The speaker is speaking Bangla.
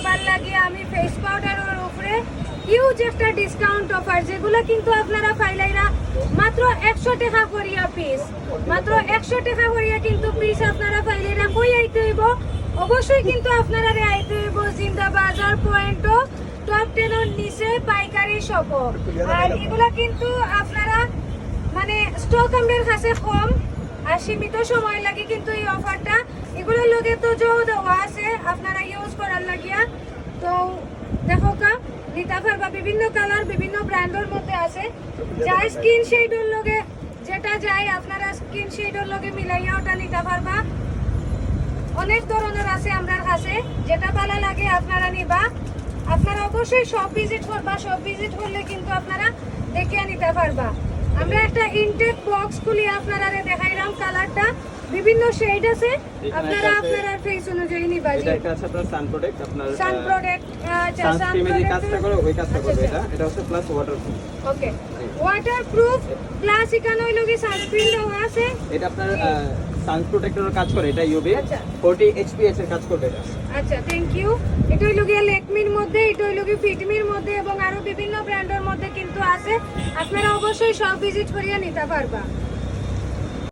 সবার লাগে আমি ফেস পাউডারের উপরে হিউজ একটা ডিসকাউন্ট অফার যেগুলো কিন্তু আপনারা পাইলাইরা মাত্র একশো টাকা করিয়া পিস মাত্র একশো টাকা করিয়া কিন্তু পিস আপনারা পাইলাইরা কই আইতে হইব? অবশ্যই কিন্তু আপনারা রে আইতে হইব জিন্দা বাজার পয়েন্টও টপ টেনের নিচে পাইকারি শপ আর এগুলা কিন্তু আপনারা মানে স্টক আমাদের কাছে কম আর সীমিত সময় লাগে কিন্তু এই অফারটা এগুলোর লগে তো জো দেওয়া আছে। আপনারা ইউজ করার লাগিয়া তো দেখো কা নিতা পারবা বিভিন্ন কালার বিভিন্ন ব্র্যান্ডের মধ্যে আছে। যাই স্কিন শেডের লগে, যেটা যায়, আপনারা স্কিন শেডের লগে মিলাইয়া ওটা নিতে পারবা অনেক ধরনের আছে আমার কাছে। যেটা ভালো লাগে, আপনারা নিবা। আপনারা অবশ্যই সব ভিজিট করবা সব ভিজিট করলে কিন্তু আপনারা দেখে নিতে পারবা। আমরা একটা ইনটেক বক্স খুলি আপনারা দেখাইলাম কালারটা বিভিন্ন শেড আছে। আপনারা আছে- ফেস অনুযায়ী নিবা এটা একটা আছে আপনার সান প্রোটেক্ট আপনার সান প্রোডাক্ট আচ্ছা সান যে কাজটা করে ওই কাজটা করবে আচ্ছা, এটা। এটা হচ্ছে plus waterproof okay waterproof plus এখানে হইল কি সানস্ক্রিন দেওয়া আছে। এটা আপনার সান প্রোটেক্টরের কাজ করে এটা ইউভি আচ্ছা। 40 এইচপিএস এর কাজ করবে এটা। আচ্ছা থ্যাংক ইউ এটা হইল গিয়ে লেকমির মধ্যে এটা হইল গিয়ে ফিটমির মধ্যে এবং আরও বিভিন্ন ব্র্যান্ডের মধ্যে কিন্তু আছে। আপনারা অবশ্যই সব ভিজিট করিয়া নিতে পারবা।